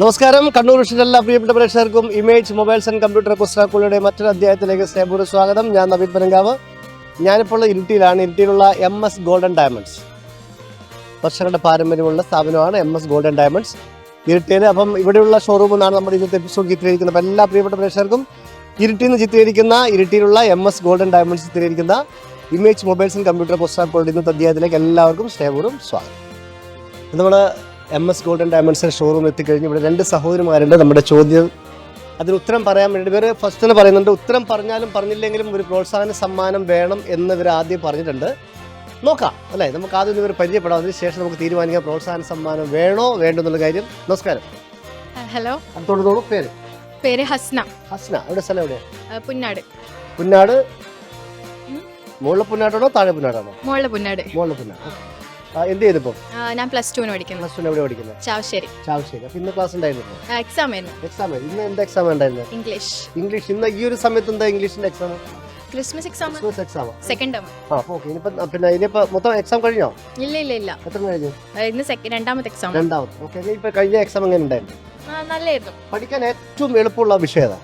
നമസ്കാരം. കണ്ണൂർ വിഷയുടെ എല്ലാ പ്രിയപ്പെട്ട പ്രേക്ഷകർക്കും ഇമേജ് മൊബൈൽസ് ആൻഡ് കമ്പ്യൂട്ടർ പുസ്തകങ്ങളുടെ മറ്റൊരു അധ്യായത്തിലേക്ക് സ്നേഹപൂർവ സ്വാഗതം. ഞാൻ നവീൻ പനങ്കാവ്. ഞാനിപ്പോൾ ഇരുട്ടിയിലാണ്. ഇരുട്ടിയിലുള്ള എം എസ് ഗോൾഡൻ ഡയമണ്ട്സ്. വർഷങ്ങളുടെ പാരമ്പര്യമുള്ള സ്ഥാപനമാണ് എം എസ് ഗോൾഡൻ ഡയമണ്ട്സ്. ഇരുട്ടിയിൽ അപ്പം ഇവിടെയുള്ള ഷോറൂമിൽ നിന്നാണ് നമ്മുടെ ഇന്നത്തെ എപ്പിസോഡ് ചിത്രീകരിക്കുന്നത്. അപ്പം എല്ലാ പ്രിയപ്പെട്ട പ്രേക്ഷകർക്കും ഇരുട്ടിയിൽ നിന്ന് ചിത്രീകരിക്കുന്ന ഇരുട്ടിയിലുള്ള എം എസ് ഗോൾഡൻ ഡയമണ്ട്സ് ചിത്രീകരിക്കുന്ന ഇമേജ് മൊബൈൽസ് ആൻഡ് കമ്പ്യൂട്ടർ പുസ്തകങ്ങളുടെ ഇന്നത്തെ അധ്യായത്തിലേക്ക് എല്ലാവർക്കും സ്നേഹപൂർവം സ്വാഗതം. നമ്മൾ എം എസ് ഗോൾഡൻ ഡയമണ്ട്സിന്റെ ഷോറൂം എത്തിക്കഴിഞ്ഞ് ഇവിടെ രണ്ട് സഹോദരിമാരുണ്ട്. നമ്മുടെ ചോദ്യം അതിന് ഉത്തരം പറയാൻ വേണ്ടി ഇവർ ഫസ്റ്റ് തന്നെ പറയുന്നുണ്ട്. ഉത്തരം പറഞ്ഞാലും പറഞ്ഞില്ലെങ്കിലും ഒരു പ്രോത്സാഹന സമ്മാനം വേണം എന്ന് ഇവർ ആദ്യം പറഞ്ഞിട്ടുണ്ട്. നോക്കാം അല്ലേ? നമുക്ക് ആദ്യം ഇവർ പരിചയപ്പെടാം. അതിന് ശേഷം നമുക്ക് തീരുമാനിക്കാം പ്രോത്സാഹന സമ്മാനം വേണോ വേണ്ടോ എന്നുള്ള കാര്യം. നമസ്കാരം. ഹലോ. അടുത്തോട് തോന്നും പേര്. പേര് ഹസ്ന. ഹസ്ന എവിടെ സ്ഥലം എവിടെയാണ് പുന്നാട്. പുന്നാട്. മുകളിലെ പുന്നാടാണോ താഴെ പുന്നാടാണോ? മുകളിലെ പുന്നാട്. മുകളിലെ പുന്നാട്. എന്ത് ചെയ്തിപ്പോ? ഞാൻ പ്ലസ് ടുവിന് പഠിക്കുന്നു. പ്ലസ് ടു എവിടെ പഠിക്കുന്നത് ചാവശ്ശേരി. ചാവശ്ശേരി. അപ്പൊ ഇന്ന് ക്ലാസ് ഉണ്ടായിരുന്നു എക്സാം ആയിരുന്നു. എക്സാം ഇന്ന് എന്ത് എക്സാം ഉണ്ടായിരുന്നു? ഇംഗ്ലീഷ് ഇംഗ്ലീഷ് ഇന്ന് ഈ ഒരു സമയത്ത് എന്താ ഇംഗ്ലീഷിന്റെ exam Christmas exam Christmas exam second term ആ ഓക്കേ ഇനിയിപ്പം പിന്നെ ഇനിയിപ്പോൾ മൊത്തം എക്സാം കഴിഞ്ഞോ? ഇല്ല ഇല്ല ഇല്ല. എത്ര കഴിഞ്ഞു? ഇന്ന് സെക്കൻഡ് രണ്ടാമത്തെ എക്സാം രണ്ടാമത്തെ. ഓക്കേ ഇപ്പൊ കഴിഞ്ഞ എക്സാം എങ്ങനെ ഉണ്ടായിരുന്നു? നല്ലായിരുന്നു. പഠിക്കാൻ ഏറ്റവും എളുപ്പമുള്ള വിഷയം ഏതാ?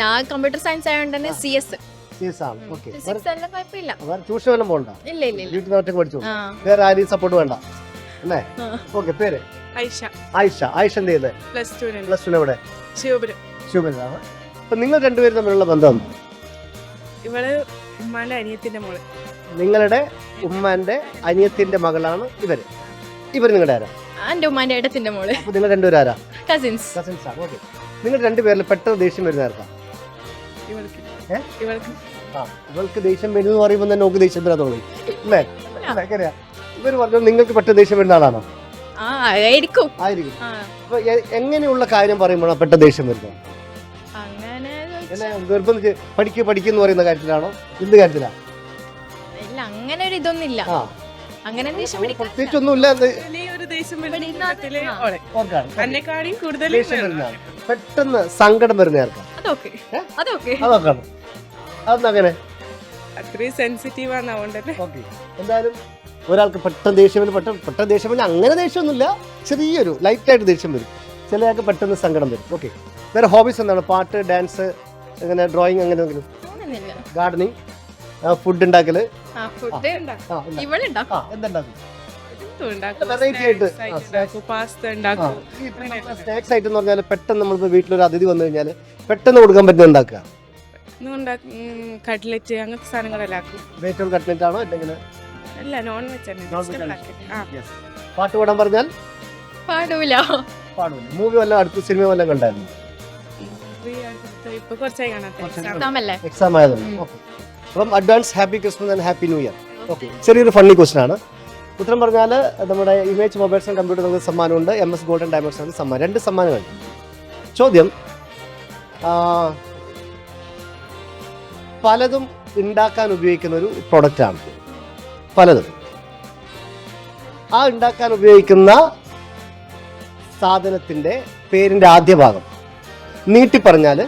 ഞാൻ കമ്പ്യൂട്ടർ സയൻസ് ആയതുകൊണ്ട് തന്നെ സി എസ് സീസ് ആണ്. ഓക്കെ ഫിസിക്സ് എല്ലാം കുഴപ്പമില്ല. വേറെ ട്യൂഷൻ വല്ലതും പോകണ്ട ഇല്ല ഇല്ല ഇല്ല. വീട്ടിൽ നിന്ന് ഒറ്റയ്ക്ക് പഠിച്ചു ആ. വേറെ ആരെയും സപ്പോർട്ട് വേണ്ട. അല്ലേ. ഓക്കെ പേര്? ഐഷ ആയിഷ. ആയിഷ എന്ത് ചെയ്യുന്നത് പ്ലസ് ടു എവിടെ? ശിവപുരം. ശുഭനാണ് അപ്പൊ നിങ്ങൾ രണ്ടുപേരും തമ്മിലുള്ള ബന്ധം ഇവൾ ഉമ്മാന്റെ അനിയത്തിന്റെ മോൾ. നിങ്ങളുടെ ഉമ്മാന്റെ അനിയത്തിന്റെ മകളാണ് ഇവർ. ഇവർ നിങ്ങളുടെ ആരാ? എന്റെ ഉമ്മാന്റെ ഏട്ടത്തിന്റെ മോൾ. അപ്പൊ നിങ്ങൾ രണ്ടുപേരും ആരാ? കസിൻസ് കസിൻസ് ആണ്. ഓക്കെ നിങ്ങൾ രണ്ടുപേരിൽ പെട്ടെന്ന് ദേഷ്യം വരുന്ന ആർക്കാ ഇവൾക്ക് ആ ഇവൾക്ക് ദേഷ്യം വരുന്നു എന്ന് പറയുമ്പോൾ തന്നെ നോക്ക് ദേഷ്യം വരാൻ തോന്നി അല്ലേ? അല്ലേ, എങ്ങനെയാ? ഇവർ പറഞ്ഞു നിങ്ങൾക്ക് പെട്ടെന്ന് ദേഷ്യം വരുന്ന ആളാണോ? ആ ആയിരിക്കും. ആയിരിക്കും. ആ. അപ്പൊ എ- എങ്ങനെയുള്ള കാര്യം പറയുമ്പോഴാണ് പെട്ടെന്ന് ദേഷ്യം വരുന്നത്? അങ്ങനെ എന്നെ നിർബന്ധിച്ച് പഠിക്കുക പഠിക്കുന്ന പറയുന്ന കാര്യത്തിലാണോ? എന്ത് കാര്യത്തിലാ? ഇല്ല അങ്ങനെ ഒരു ഇതൊന്നും ഇല്ല ആ. അങ്ങനെ ദേഷ്യം പിടിക്കാൻ പ്രത്യേകിച്ചൊന്നുമില്ല എന്ന്. ഓളെ ഓർക്കാണ്. കൂടുതൽ ദേഷ്യം പെട്ടെന്ന് സങ്കടം വരുന്ന ആർക്കാ അതൊക്കെ. അതൊക്കെ. അതൊക്കെ. അതൊന്നങ്ങനെ അത്രയും സെൻസിറ്റീവ് ആണ് അതുകൊണ്ട് ഓക്കെ. എന്തായാലും ഒരാൾക്ക് പെട്ടെന്ന് ദേഷ്യം വരും പെട്ടെന്ന് പെട്ടെന്ന് ദേഷ്യം വരും. അങ്ങനെ ദേഷ്യമൊന്നുമില്ല. ചെറിയൊരു ലൈറ്റ് ലൈറ്റായിട്ട് ദേഷ്യം വരും. ചിലയാൾക്ക് പെട്ടെന്ന് സങ്കടം വരും. ഓക്കെ. വേറെ ഹോബീസ് എന്താണ്? പാട്ട് ഡാൻസ് അങ്ങനെ ഡ്രോയിങ് അങ്ങനെ എന്തെങ്കിലും? ഗാർഡനിങ് ഫുഡ് ഉണ്ടാക്കൽ? ആ ഉണ്ടാക്കും. വെറൈറ്റി ആയിട്ട്. ഉണ്ടാക്കും പാസ്ത ഉണ്ടാക്കും. സ്നാക്സ് ആയിട്ട് എന്ന് പറഞ്ഞാൽ പെട്ടെന്ന് നമ്മളിപ്പോൾ വീട്ടിലൊരു അതിഥി വന്നു കഴിഞ്ഞാൽ പെട്ടെന്ന് കൊടുക്കാൻ പറ്റുന്ന ഉണ്ടാക്കുക ഇന്നും ഉണ്ടാക്കും കട്ട്ലറ്റ് അങ്ങനത്തെ സാധനങ്ങളെല്ലാം ആക്കും. വെജിറ്റബിൾ കട്ട്ലറ്റ് ആണോ അല്ലെങ്കിൽ അല്ല നോൺ വെജ് തന്നെ. ആ. പാട്ട് പാടാൻ പറഞ്ഞാൽ? പാടൂല. പാടൂല. മൂവി വല്ല അടുത്ത സിനിമ വല്ല കണ്ടായിരുന്നു? ഇപ്പൊ കുറച്ചായി കാണാത്ത എക്സാം ആയതുകൊണ്ട് ഓക്കെ അപ്പം advance happy Christmas and happy new year okay ചെറിയൊരു ഫണ്ണി ക്വസ്റ്റൻ ആണ്. ഉത്തരം പറഞ്ഞാൽ നമ്മുടെ ഇമേജ് മൊബൈൽസ് ആൻഡ് കമ്പ്യൂട്ടർ നമുക്ക് സമ്മാനമുണ്ട്. എം എസ് ഗോൾഡൻ ഡയമണ്ട്സ് ആണ് സമ്മാനം. രണ്ട് സമ്മാനങ്ങൾ. ചോദ്യം. പലതും ഉണ്ടാക്കാൻ ഉപയോഗിക്കുന്ന ഒരു പ്രൊഡക്റ്റാണ് പലതും. ആ ഉണ്ടാക്കാൻ ഉപയോഗിക്കുന്ന സാധനത്തിന്റെ പേരിന്റെ ആദ്യ ഭാഗം നീട്ടി പറഞ്ഞാൽ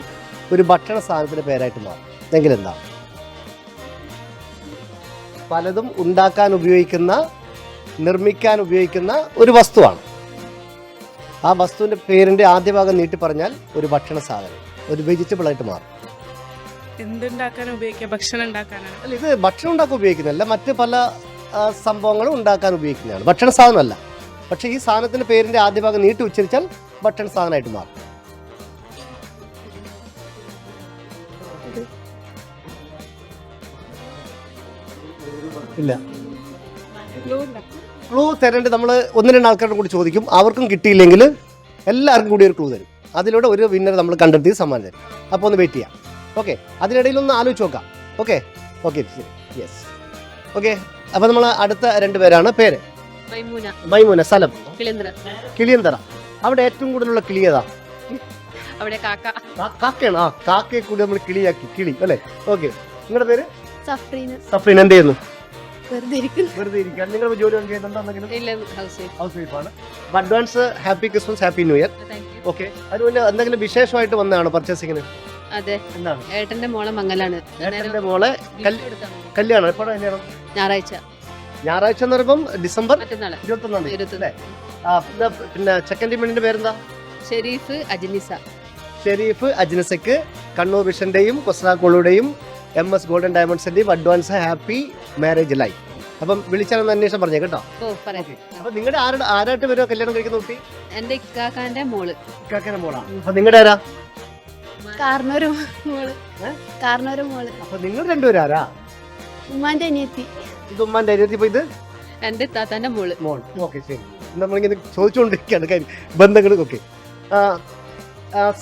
ഒരു ഭക്ഷണ സാധനത്തിന്റെ പേരായിട്ട് മാറും. എങ്കിലെന്താ? പലതും ഉണ്ടാക്കാൻ ഉപയോഗിക്കുന്ന നിർമ്മിക്കാൻ ഉപയോഗിക്കുന്ന ഒരു വസ്തുവാണ്. ആ വസ്തുവിന്റെ പേരിന്റെ ആദ്യ ഭാഗം നീട്ടി പറഞ്ഞാൽ ഒരു ഭക്ഷണ സാധനം. ഒരു വെജിറ്റബിൾ ആയിട്ട് മാറും. എന്തുണ്ടാക്കാൻ ഉപയോഗിക്കാം ഭക്ഷണം ഉണ്ടാക്കാനാണ്. അല്ല ഇത് ഭക്ഷണം ഉണ്ടാക്കാൻ ഉപയോഗിക്കുന്നതല്ല മറ്റ് പല സംഭവങ്ങളും ഉണ്ടാക്കാൻ ഉപയോഗിക്കുന്നതാണ്. ഭക്ഷണ സാധനമല്ല. പക്ഷേ ഈ സാധനത്തിന്റെ പേരിന്റെ ആദ്യ ഭാഗം നീട്ടി ഉച്ചരിച്ചാൽ ഭക്ഷണ സാധനമായിട്ട് മാറും. ഇല്ല. ക്ലൂ തരേണ്ടത് നമ്മൾ ഒന്ന് രണ്ട് ആൾക്കാരോട് കൂടി ചോദിക്കും. അവർക്കും കിട്ടിയില്ലെങ്കിൽ എല്ലാവർക്കും കൂടി ഒരു ക്ലൂ തരും. അതിലൂടെ ഒരു വിന്നർ നമ്മൾ കണ്ടെത്തി സമ്മാനം തരും അപ്പോൾ ഒന്ന് വെയിറ്റ് ചെയ്യാം. ഓക്കെ അതിനിടയിൽ ഒന്ന് ആലോചിച്ച് നോക്കാം. ഓക്കെ ഓക്കെ ശരി. യെസ് ഓക്കെ അപ്പോൾ നമ്മൾ അടുത്ത രണ്ട് പേരാണ്. പേര്? മൈമൂന. സ്ഥലം? കിളിയന്തറ. അവിടെ ഏറ്റവും കൂടുതലുള്ള കിളി ഏതാ? അവിടെ കാക്ക. കാക്കയാണ്. ആ കാക്കയെ കൂടി നമ്മൾ കിളിയാക്കി. കിളി അല്ലേ? ഓക്കെ നിങ്ങളുടെ പേര്? സഫ്രീൻ സഫ്രീൻ എന്ത് ചെയ്യുന്നു? വെറുതെ ഇരിക്കുന്നു. വെറുതെ ഇരിക്കാൻ നിങ്ങൾ ജോലി വർക്ക് ചെയ്യുന്നുണ്ടോ എന്തെങ്കിലും? ഇല്ല ഹൗസ് വൈഫ് ഹൗസ് വൈഫാണ് advance happy Christmas happy new year okay അതുപോലെ എന്തെങ്കിലും വിശേഷമായിട്ട് വന്നതാണോ പർച്ചേസിങ്ങിന് അതെ. എന്താണ്? ഏട്ടന്റെ മോളെ മംഗലാണ്. ഏട്ടന്റെ മോളെ. കല്യാണം എപ്പോഴാണ് കല്യാണം? ഞായറാഴ്ച. ഞായറാഴ്ച എന്ന് പറയുമ്പോൾ ഡിസംബർ ഇരുപത്തൊന്നാം തീയതി. പിന്നെ സെക്കൻഡ് പെണ്ണിന്റെ പേരെന്താ? ഷെരീഫ് അജ്നിസ. ഷെരീഫ് അജ്നസക്ക് കണ്ണൂർ വിഷന്റെയും കൊസ്രാക്കോളുടെയും എം എസ് ഗോൾഡൻ ഡയമണ്ട്സിന്റെയും അഡ്വാൻസ് ഹാപ്പി മാരേജ് ലൈഫ് അപ്പം വിളിച്ചാണെന്ന് അന്വേഷണം പറഞ്ഞേ കേട്ടോ? ഓ പറയാം. അപ്പൊ നിങ്ങളുടെ ആരുടെ ആരായിട്ട് വരുമോ കല്യാണം കഴിക്കുന്ന കുട്ടി? എന്റെ ഇക്കാക്കാന്റെ മോൾ. ഇക്കാക്കാന്റെ മോളാ? അപ്പൊ നിങ്ങളുടെ ആരാ? കാരണൊരു മോൾ. ഏ? കാരണൊരു മോൾ. അപ്പൊ നിങ്ങൾ രണ്ടുപേരും ആരാ? ഉമ്മാന്റെ അനിയത്തി. ഇത് ഉമ്മാന്റെ അനിയത്തി ഇപ്പൊ ഇത്? എന്റെ താത്താന്റെ മോൾ. മോൾ. ഓക്കെ ശരി. നമ്മളിങ്ങനെ ചോദിച്ചുകൊണ്ടിരിക്കുകയാണ്. കാര്യം ബന്ധങ്ങൾ ഓക്കെ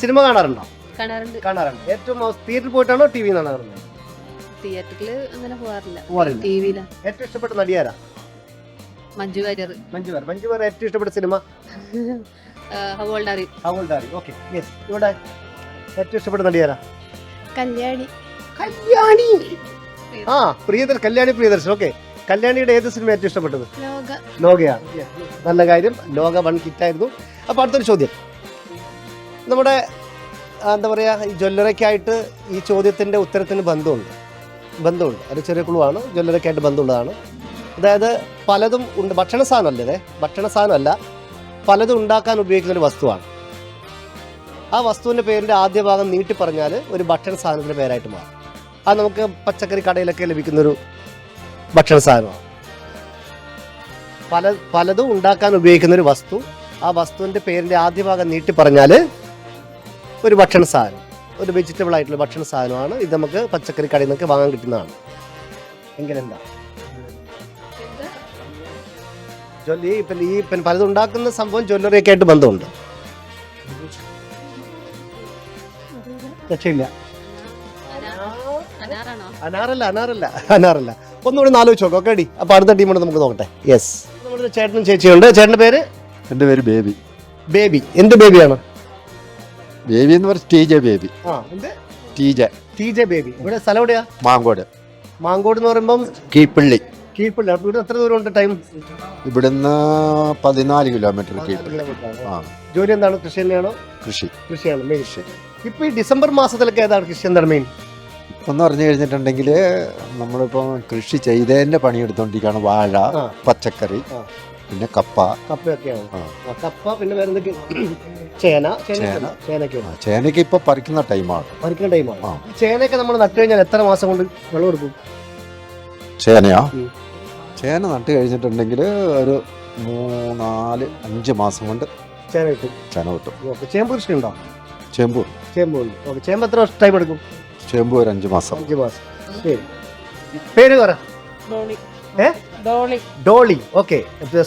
സിനിമ കാണാറുണ്ടോ? കാണാറുണ്ട്. കാണാറുണ്ട്. ഏറ്റവും തിയേറ്ററിൽ പോയിട്ടാണോ ടി വി കാണാറുണ്ട്? തിയേറ്ററിൽ അങ്ങനെ വിയിലാ ഏറ്റവും ഇഷ്ടപ്പെട്ട നടിയാരാ? മഞ്ജു വാര്യർ മഞ്ജു വാര്യർ മഞ്ജു വാര്യർ ഏറ്റവും ഇഷ്ടപ്പെട്ട സിനിമ? ഹവോൾഡാറി അവൾദാരി ഓക്കെ യെസ് ഇവിടെ ഏറ്റവും ഇഷ്ടപ്പെട്ട നടിയാരാ? കല്യാണി. കല്യാണി? ആ പ്രിയദർ കല്യാണി പ്രിയദർശൻ. ഓക്കെ കല്യാണിയുടെ ഏത് സിനിമ ഏറ്റവും ഇഷ്ടപ്പെട്ടത്? ലോക. ലോകയാണ് നല്ല കാര്യം. ലോക വൺ ഹിറ്റായിരുന്നു. അപ്പോൾ അടുത്തൊരു ചോദ്യം. നമ്മുടെ ആ, എന്താ പറയുക ഈ ജ്വല്ലറിക്കായിട്ട് ഈ ചോദ്യത്തിന്റെ ഉത്തരത്തിന് ബന്ധമുണ്ട്. ബന്ധമുണ്ട്. ഒരു ചെറിയ കുളുവാണ് ജ്വല്ലറിയൊക്കെ ആയിട്ട് ബന്ധമുള്ളതാണ്. അതായത് പലതും ഉണ്ട്. ഭക്ഷണ സാധനമല്ലേ ഭക്ഷണ സാധനമല്ല. പലതും ഉണ്ടാക്കാൻ ഉപയോഗിക്കുന്ന ഒരു വസ്തുവാണ്. ആ വസ്തുവിന്റെ പേരിന്റെ ആദ്യ ഭാഗം നീട്ടി പറഞ്ഞാൽ ഒരു ഭക്ഷണ സാധനത്തിന്റെ പേരായിട്ട് മാറും. അത് നമുക്ക് പച്ചക്കറി കടയിലൊക്കെ ലഭിക്കുന്നൊരു ഭക്ഷണ സാധനമാണ്. പല പലതും ഉണ്ടാക്കാൻ ഉപയോഗിക്കുന്ന ഒരു വസ്തു ആ വസ്തുവിന്റെ പേരിന്റെ ആദ്യ ഭാഗം നീട്ടി പറഞ്ഞാൽ ഒരു ഭക്ഷണ സാധനം. ഒരു വെജിറ്റബിൾ ആയിട്ടുള്ള ഭക്ഷണ സാധനമാണ്. ഇത് നമുക്ക് പച്ചക്കറി കടയിൽ നിന്നൊക്കെ വാങ്ങാൻ കിട്ടുന്നതാണ്. എങ്ങനെന്താ? ജ്വല്ലി ഇപ്പം ഈ പിന്നെ പലതും ഉണ്ടാക്കുന്ന സംഭവം ജ്വല്ലറിയൊക്കെ ആയിട്ട് ബന്ധമുണ്ട്. രക്ഷയില്ല. അനാറല്ല അനാറല്ല അനാറല്ല. ഒന്നുകൂടി ആലോചിച്ച് നോക്കാം ഓക്കെ അപ്പൊ അടുത്ത ടീമോട് നമുക്ക് നോക്കട്ടെ. യെസ് നമ്മുടെ ചേട്ടനും ചേച്ചിയുണ്ട്. ചേട്ടന്റെ പേര്? എന്റെ പേര് ബേബി. ബേബി. എന്ത് ബേബിയാണ്? ബേബി എന്ന് പറഞ്ഞ ടീജ ബേബി. ആ എന്ത്? T J. T J baby. ഇവിടെ സ്ഥലം എവിടെയാ? മാങ്കോട്. മാങ്കോട് എന്ന് പറയുമ്പം കീപ്പള്ളി. കീഴ്പള്ളി അപ്പൊ ഇവിടെ എത്ര ദൂരം ഉണ്ട് ടൈം? ഇവിടുന്ന് പതിനാല് കിലോമീറ്റർ കീപ്പള്ളി. ആ. ജോലി എന്താണ്? കൃഷി തന്നെയാണോ കൃഷി. കൃഷിയാണ് മെയിൻ ഇപ്പൊ ഈ ഡിസംബർ മാസത്തിലൊക്കെ ഏതാണ് കൃഷി എന്താണ് മെയിൻ ഇപ്പം എന്ന് പറഞ്ഞു കഴിഞ്ഞിട്ടുണ്ടെങ്കിൽ നമ്മളിപ്പോൾ കൃഷി ചെയ്തതിന്റെ പണിയെടുത്തോണ്ടിരിക്കുകയാണ് വാഴ പച്ചക്കറി. പിന്നെ കപ്പ. കപ്പയൊക്കെയാണ്. ആ. ആ, കപ്പ പിന്നെ വേറെ എന്തൊക്കെ ചേന. ചേന. ചേന. ചേനയൊക്കെ ആ, ചേനയ്ക്ക് ഇപ്പൊ പറിക്കുന്ന ടൈമാണ്. പറിക്കുന്ന ടൈമാണ്. ഈ ചേനയൊക്കെ നമ്മൾ നട്ടു കഴിഞ്ഞാൽ എത്ര മാസം കൊണ്ട് വെള്ളം എടുക്കും? ചേനയാ? ഉം. ചേന നട്ട് കഴിഞ്ഞിട്ടുണ്ടെങ്കിൽ ഒരു മൂന്നാൽ അഞ്ച് മാസം കൊണ്ട് ചേന കിട്ടും. ചേന കിട്ടും. ഓക്കെ ചേമ്പ് കൃഷി ഉണ്ടോ? ചേമ്പ്. ചേമ്പ് ഉണ്ട്. ഓക്കെ ചേമ്പ് എത്ര ടൈം എടുക്കും? ചേമ്പ് ഒരു അഞ്ച് മാസം. അഞ്ച് മാസം. ശരി. പേര് പറ. ഏ? ഡോളി. ഡോളി ഓക്കെ.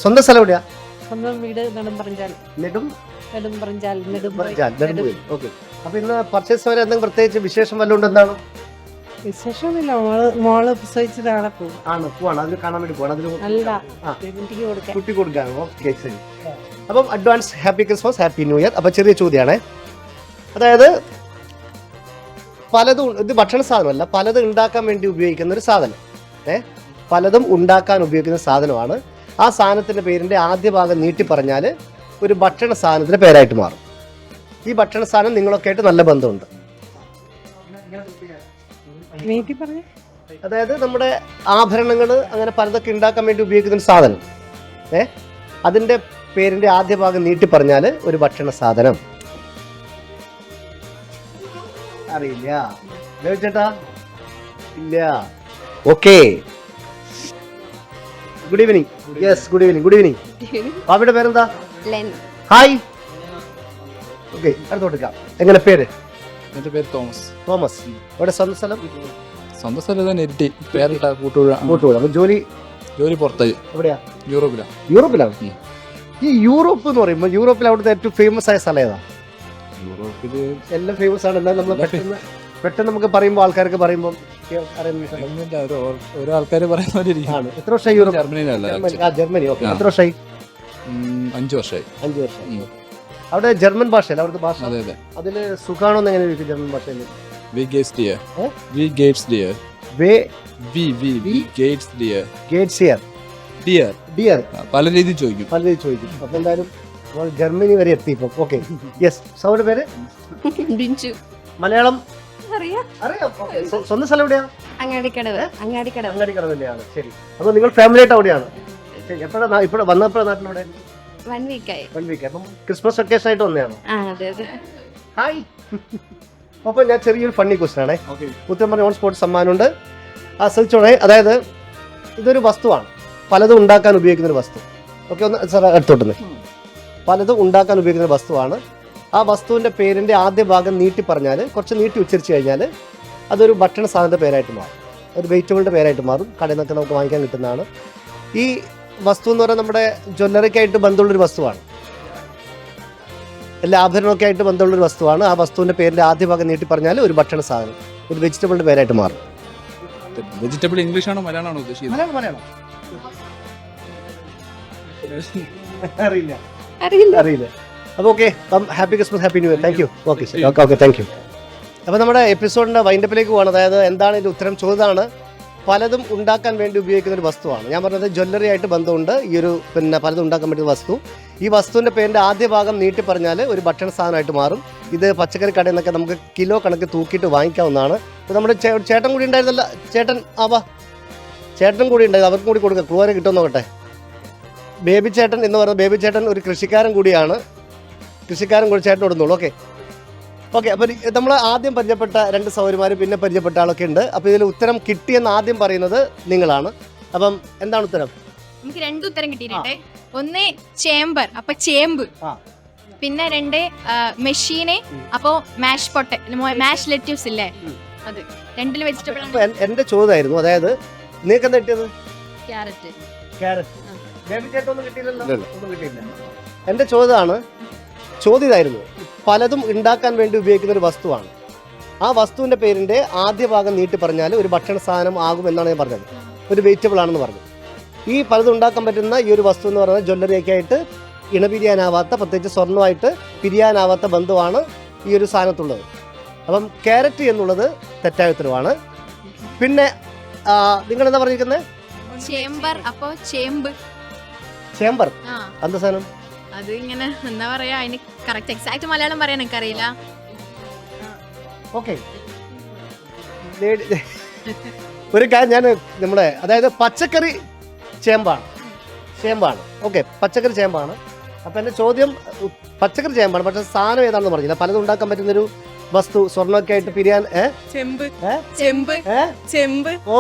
സ്വന്തം സ്ഥലം എവിടെയാ? സ്വന്തം വീട് നെടുമ്പറഞ്ചാൽ. നെടും നെടുമ്പറഞ്ചാൽ നെടുമ്പറഞ്ചാൽ, നെടുമ്പുഴ. ഓക്കെ. അപ്പൊ ഇന്ന് പർച്ചേസ് വരെ എന്തെങ്കിലും പ്രത്യേകിച്ച് വിശേഷം വല്ലതും എന്താണ്? വിശേഷമൊന്നുമില്ല. മോൾ മോൾ പ്രസവിച്ച് നാളെ പോകും ആണ് പോവാണ്. അതിന് കാണാൻ വേണ്ടി പോവാണ്. അതിന് അല്ല കുട്ടി കൊടുക്കാൻ. ഓക്കെ ശരി. അപ്പം advance happy Christmas happy new year അപ്പം ചെറിയ ചോദ്യമാണ് അതായത് പലതും ഇത് ഭക്ഷണ സാധനമല്ല. പലതും ഉണ്ടാക്കാൻ വേണ്ടി ഉപയോഗിക്കുന്ന ഒരു സാധനം. ഏ? പലതും ഉണ്ടാക്കാൻ ഉപയോഗിക്കുന്ന സാധനമാണ്. ആ സാധനത്തിന്റെ പേരിന്റെ ആദ്യ ഭാഗം നീട്ടി പറഞ്ഞാൽ ഒരു ഭക്ഷണ സാധനത്തിന്റെ പേരായിട്ട് മാറും. ഈ ഭക്ഷണ സാധനം നിങ്ങളൊക്കെ ആയിട്ട് നല്ല ബന്ധമുണ്ട്. അതായത് നമ്മുടെ ആഭരണങ്ങൾ അങ്ങനെ പലതൊക്കെ ഉണ്ടാക്കാൻ വേണ്ടി ഉപയോഗിക്കുന്ന ഒരു സാധനം. ഏ? അതിന്റെ പേരിന്റെ ആദ്യ ഭാഗം നീട്ടി പറഞ്ഞാൽ ഒരു ഭക്ഷണ സാധനം. അറിയില്ല. ചേട്ടാ. ഇല്ല. Okay. Good evening yes good evening good evening ബാബിയുടെ പേരെന്താ? ലെൻ. ഹായ് ഓക്കെ അടുത്തോട്ട് എങ്ങനെ പേര്? എന്റെ പേര് തോമസ്. തോമസ്. ഇവിടെ സ്വന്തം സ്ഥലം? സ്വന്തം സ്ഥലം തന്നെ ഇരുട്ടി. പേരിട്ട കൂട്ടുപുഴ കൂട്ടുപുഴ അപ്പൊ ജോലി? ജോലി പുറത്തായി. എവിടെയാ? യൂറോപ്പിലാണ് യൂറോപ്പിലാണ് ഉം. ഈ യൂറോപ്പ് എന്ന് പറയുമ്പോൾ യൂറോപ്പിൽ അവിടുത്തെ ഏറ്റവും ഫേമസ് ആയ സ്ഥലം ഏതാ? യൂറോപ്പിൽ എല്ലാം ഫേമസ് ആണ്. എന്നാൽ നമ്മൾ പെട്ടെന്ന് പെട്ടെന്ന് നമുക്ക് പറയുമ്പോൾ ആൾക്കാർക്ക് പറയുമ്പോൾ അറിയുന്ന സ്ഥലം. ഒന്നുമില്ല ഒരു ഓരോ ആൾക്കാർ പറയുന്ന പോലെ ഇരിക്കും ആണ്. എത്ര വർഷമായി യൂറോപ്പ്? ജർമ്മനിയിലല്ല ജർമ്മനി ആ ജർമ്മനി. ഓക്കെ. ആ. എത്ര വർഷമായി? ഉം, അഞ്ച് വർഷമായി. അഞ്ച് വർഷം ഉം. അവിടെ ജർമ്മൻ ഭാഷയല്ല? അവിടുത്തെ ഭാഷ? അതെ അതെ. അതിൽ സുഖാണോ എന്ന് എങ്ങനെ ജർമ്മൻ ഭാഷയിൽ? വി ഗേറ്റ്സ് ഡിയർ. വി ഗേറ്റ്സ് ഡിയർ. വേ വി വി വി ഗേറ്റ്സ് ഡിയർ. ഗേറ്റ്സിയർ ഡിയർ. ഡിയർ. പല രീതിയിൽ ചോദിക്കും. പലരും ചോദിക്കും. അപ്പൊ എന്തായാലും ജർമ്മനി വരെ എത്തി ഇപ്പം ഓക്കെ. യെസ്. സൗണ്ട് പേര്? ബിഞ്ചു. മലയാളം അറിയാം. അറിയാം. Okay. സ്വ- സ്വന്തം സ്ഥലം എവിടെയാ? അങ്ങാടിക്കടവ്. അങ്ങാടിക്കടവ്. അങ്ങാടിക്കട തന്നെയാണ്. ശരി. അപ്പൊ നിങ്ങൾ ഫാമിലി ആയിട്ട് അവിടെയാണ്. ശരി. എപ്പോഴാ ഇപ്പോഴാ വന്നപ്പോഴാ നാട്ടിലൂടെ വൺ വീക്കായി വൺ വീക്ക് അപ്പം ക്രിസ്മസ് വെക്കേഷൻ ആയിട്ട് വന്നതാണോ? ആ അതെ അതെ. ഹായ് അപ്പോൾ ഞാൻ ചെറിയൊരു ഫണ്ണി ക്വസ്റ്റൻ ആണേ. ഓക്കെ ഉത്തരം പറഞ്ഞ ഓൺ സ്പോട്ട് സമ്മാനമുണ്ട്. ആ ശ്രദ്ധിച്ചോണേ അതായത് ഇതൊരു വസ്തുവാണ്. പലതും ഉണ്ടാക്കാൻ ഉപയോഗിക്കുന്ന ഒരു വസ്തു. ഓക്കെ ഒന്ന് സാർ അടുത്തോട്ടുന്നേ പലതും ഉണ്ടാക്കാൻ ഉപയോഗിക്കുന്ന ഒരു വസ്തുവാണ് ആ വസ്തുവിന്റെ പേരിന്റെ ആദ്യ ഭാഗം നീട്ടി പറഞ്ഞാൽ കുറച്ച് നീട്ടി ഉച്ചരിച്ച് കഴിഞ്ഞാൽ അതൊരു ഭക്ഷണ സാധനത്തിന്റെ പേരായിട്ട് മാറും. ഒരു വെജിറ്റബിളിന്റെ പേരായിട്ട് മാറും. കടയിൽ നിന്നൊക്കെ നമുക്ക് വാങ്ങിക്കാൻ കിട്ടുന്നതാണ്. ഈ വസ്തു എന്ന് പറയുന്നത് നമ്മുടെ ജ്വല്ലറിക്കായിട്ട് ബന്ധമുള്ളൊരു വസ്തുവാണ്. എല്ലാ ആഭരണമൊക്കെ ആയിട്ട് ബന്ധമുള്ളൊരു വസ്തുവാണ്. ആ വസ്തുവിന്റെ പേരിന്റെ ആദ്യ ഭാഗം നീട്ടി പറഞ്ഞാൽ ഒരു ഭക്ഷണ സാധനം ഒരു വെജിറ്റബിളിന്റെ പേരായിട്ട് മാറും. വെജിറ്റബിൾ ഇംഗ്ലീഷ് ആണോ മലയാളമാണോ ഉദ്ദേശിക്കുന്നത്? മലയാളം മലയാളം. അറിയില്ല. അറിയില്ല. അറിയില്ല. അപ്പോൾ okay happy Christmas happy new year thank you okay ശരി ഓക്കെ ഓക്കെ താങ്ക് യു അപ്പോൾ നമ്മുടെ എപ്പിസോഡിന്റെ വൈൻഡപ്പിലേക്ക് പോകണം അതായത് എന്താണ് ഇതിന്റെ ഉത്തരം? ചോദ്യമാണ് പലതും ഉണ്ടാക്കാൻ വേണ്ടി ഉപയോഗിക്കുന്ന ഒരു വസ്തുവാണ്. ഞാൻ പറഞ്ഞത് ജ്വല്ലറി ആയിട്ട് ബന്ധമുണ്ട്. ഈ ഒരു പിന്നെ പലതും ഉണ്ടാക്കാൻ പറ്റുന്ന വസ്തു. ഈ വസ്തുവിന്റെ പേരിന്റെ ആദ്യ ഭാഗം നീട്ടി പറഞ്ഞാൽ ഒരു ഭക്ഷണ സാധനമായിട്ട് മാറും. ഇത് പച്ചക്കറി കടയിൽ നിന്നൊക്കെ നമുക്ക് കിലോ കണക്ക് തൂക്കിയിട്ട് വാങ്ങിക്കാവുന്നതാണ്. ഇപ്പോൾ നമ്മുടെ ചേട്ടൻ കൂടി ഉണ്ടായിരുന്നല്ല. ചേട്ടൻ ആ വാ. ചേട്ടൻ കൂടി ഉണ്ടായിരുന്നു. അവർക്കും കൂടി കൊടുക്കുക ക്രൂവരെ കിട്ടുമെന്ന് നോക്കട്ടെ. ബേബി ചേട്ടൻ എന്ന് പറയുന്നത് ബേബി ചേട്ടൻ ഒരു കൃഷിക്കാരൻ കൂടിയാണ്. കൃഷിക്കാരൻ കുറച്ചായിട്ട് ചേട്ടൻ കൊടുത്തോളൂ ഓക്കെ? ഓക്കെ അപ്പം നമ്മൾ ആദ്യം പരിചയപ്പെട്ട രണ്ട് സൗകര്യമാരും പിന്നെ പരിചയപ്പെട്ട ആളൊക്കെ ഉണ്ട്. അപ്പോൾ ഇതിൽ ഉത്തരം കിട്ടിയെന്ന് ആദ്യം പറയുന്നത് നിങ്ങളാണ്. അപ്പം എന്താണ് ഉത്തരം? നമുക്ക് രണ്ട് ഉത്തരം കിട്ടിയിട്ടുണ്ട്. ഒന്ന് ചേമ്പർ അപ്പൊ ചേമ്പ്. ആ. പിന്നെ രണ്ട് മെഷീന് അപ്പോ മാഷ് പൊട്ട മാഷ് ലെറ്റ്യൂസ് ഇല്ലേ? അത്. രണ്ടിൽ വെജിറ്റബിൾ എന്റെ എന്റെ ചോദ്യമായിരുന്നു. അതായത് നിങ്ങൾക്ക് എന്താ കിട്ടിയത്? ക്യാരറ്റ്. ക്യാരറ്റ്. എന്റെ ഒന്നും കിട്ടിയില്ലല്ലോ? ഒന്നും കിട്ടിയില്ല. എന്റെ ചോദ്യമാണ് ചോദ്യം ഇതായിരുന്നു. പലതും ഉണ്ടാക്കാൻ വേണ്ടി ഉപയോഗിക്കുന്ന ഒരു വസ്തുവാണ്. ആ വസ്തുവിന്റെ പേരിന്റെ ആദ്യ ഭാഗം നീട്ടി പറഞ്ഞാൽ ഒരു ഭക്ഷണ സാധനം ആകും എന്നാണ് ഞാൻ പറഞ്ഞത്. ഒരു വെജിറ്റബിൾ ആണെന്ന് പറഞ്ഞു. ഈ പലതും ഉണ്ടാക്കാൻ പറ്റുന്ന ഈ ഒരു വസ്തു എന്ന് പറയുന്നത് ജ്വല്ലറിയൊക്കെ ആയിട്ട് ഇണപിരിയാനാവാത്ത പ്രത്യേകിച്ച് സ്വർണമായിട്ട് പിരിയാനാവാത്ത ബന്ധുവാണ് ഈ ഒരു സാധനത്തുള്ളത്. അപ്പം ക്യാരറ്റ് എന്നുള്ളത് തെറ്റായ ഉത്തരവാണ്. പിന്നെ നിങ്ങൾ എന്താ പറഞ്ഞിരിക്കുന്നത്? ചേമ്പർ. അപ്പോ ചേമ്പ്. ചേമ്പർ. എന്താ സാധനം? അത് ഇങ്ങനെ എന്താ പറയാ അതിന് കറക്റ്റ് എക്സാക്ട് മലയാളം പറയാൻ എനിക്കറിയില്ല. ഓക്കെ ഒരു കാര്യം ഞാൻ നമ്മുടെ അതായത് പച്ചക്കറി ചേമ്പാണ്. ചേമ്പാണ്. ഓക്കെ പച്ചക്കറി ചേമ്പാണ്. അപ്പം എന്റെ ചോദ്യം പച്ചക്കറി ചേമ്പാണ്. പക്ഷെ സാധനം ഏതാണെന്ന് പറഞ്ഞില്ല. പലതും ഉണ്ടാക്കാൻ പറ്റുന്നൊരു വസ്തു സ്വർണമൊക്കെ ആയിട്ട് പിരിയാൻ ചെമ്പ്. ചെമ്പ്. ചെമ്പ്. ഓ.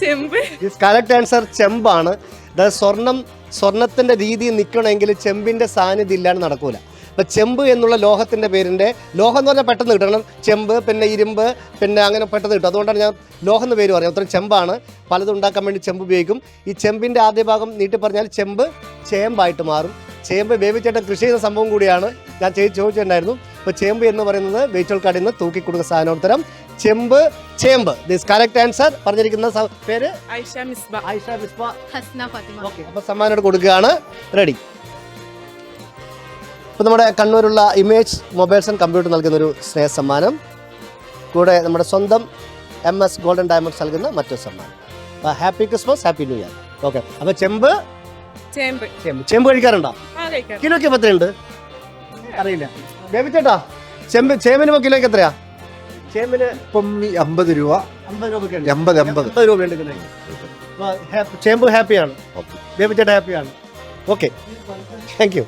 ചെമ്പ്. കറക്റ്റ് ആൻസർ ചെമ്പാണ്. അതായത് സ്വർണം സ്വർണത്തിന്റെ രീതി നിൽക്കണമെങ്കിൽ ചെമ്പിന്റെ സാന്നിധ്യം ഇല്ലാണ്ട് നടക്കൂല. അപ്പോൾ ചെമ്പ് എന്നുള്ള ലോഹത്തിന്റെ പേരിന്റെ ലോഹം എന്ന് പറഞ്ഞാൽ പെട്ടെന്ന് കിട്ടണം. ചെമ്പ് പിന്നെ ഇരുമ്പ് പിന്നെ അങ്ങനെ പെട്ടെന്ന് കിട്ടും. അതുകൊണ്ടാണ് ഞാൻ ലോഹം എന്ന് പേര് പറയുന്നത്. അത്രയും ചെമ്പാണ്. പലതും ഉണ്ടാക്കാൻ വേണ്ടി ചെമ്പ് ഉപയോഗിക്കും. ഈ ചെമ്പിന്റെ ആദ്യ ഭാഗം നീട്ടി പറഞ്ഞാൽ ചെമ്പ് ചേമ്പായിട്ട് മാറും. ചേമ്പ് വേവിച്ചേട്ടൻ കൃഷി ചെയ്യുന്ന സംഭവം കൂടിയാണ്. ഞാൻ ചോദിച്ചിട്ടുണ്ടായിരുന്നു. അപ്പോൾ ചേമ്പ് എന്ന് പറയുന്നത് വെയിറ്റോൾക്കാടിൽ നിന്ന് തൂക്കി കൊടുക്കുന്ന സാധനോത്തരം ചെമ്പ് ചേമ്പ്. ദിസ് കറക്റ്റ് ആൻസർ പറഞ്ഞിരിക്കുന്ന സ- പേര്? ഐഷ മിസ്ബ. ആയിഷ മിസ്ബ. ഹസ്ന ഫാത്തിമ. ഓക്കെ അപ്പോൾ സമ്മാനം കൊടുക്കുകയാണ്. റെഡി ഇപ്പൊ നമ്മുടെ കണ്ണൂരുള്ള ഇമേജ് മൊബൈൽസ് ആൻഡ് കമ്പ്യൂട്ടർ നൽകുന്ന ഒരു സ്നേഹ സമ്മാനം കൂടെ നമ്മുടെ സ്വന്തം എം എസ് ഗോൾഡൻ ഡയമണ്ട്സ് നൽകുന്ന മറ്റൊരു സമ്മാനം. Happy Christmas happy new year. Okay അപ്പൊ ചെമ്പ്? ചെമ്പ്. ചെമ്പ്. ചെമ്പ് കഴിക്കാറുണ്ടോ? ആ കഴിക്കാം. കിലോയ്ക്ക് എപ്പോൾ എത്രയുണ്ട് അറിയില്ല. ബേബി ചേട്ടാ ചെമ്പ് ചേമ്പിന് കിലോക്ക് കിലോയ്ക്ക് എത്രയാ? ചേമ്പിന് ഇപ്പം അമ്പത് രൂപ. അമ്പത് രൂപ എൺപത് എൺപത്. കിലോയ്ക്ക് അപ്പോൾ ഹാപ്പി- ചേമ്പ് ഹാപ്പിയാണ്. ബേബിച്ചേട്ട ചേട്ടാ ഹാപ്പിയാണ്. ഓക്കെ. താങ്ക് യു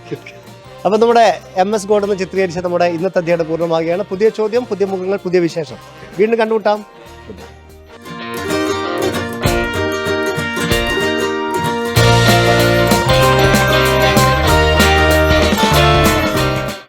അപ്പോൾ നമ്മുടെ എം എസ് ഗോഡ് എന്ന് ചിത്രീകരിച്ച നമ്മുടെ ഇന്നത്തെ അധ്യായം പൂർണമാകുകയാണ് പുതിയ ചോദ്യം പുതിയ മുഖങ്ങൾ പുതിയ വിശേഷം. വീണ്ടും കണ്ടുമുട്ടാം.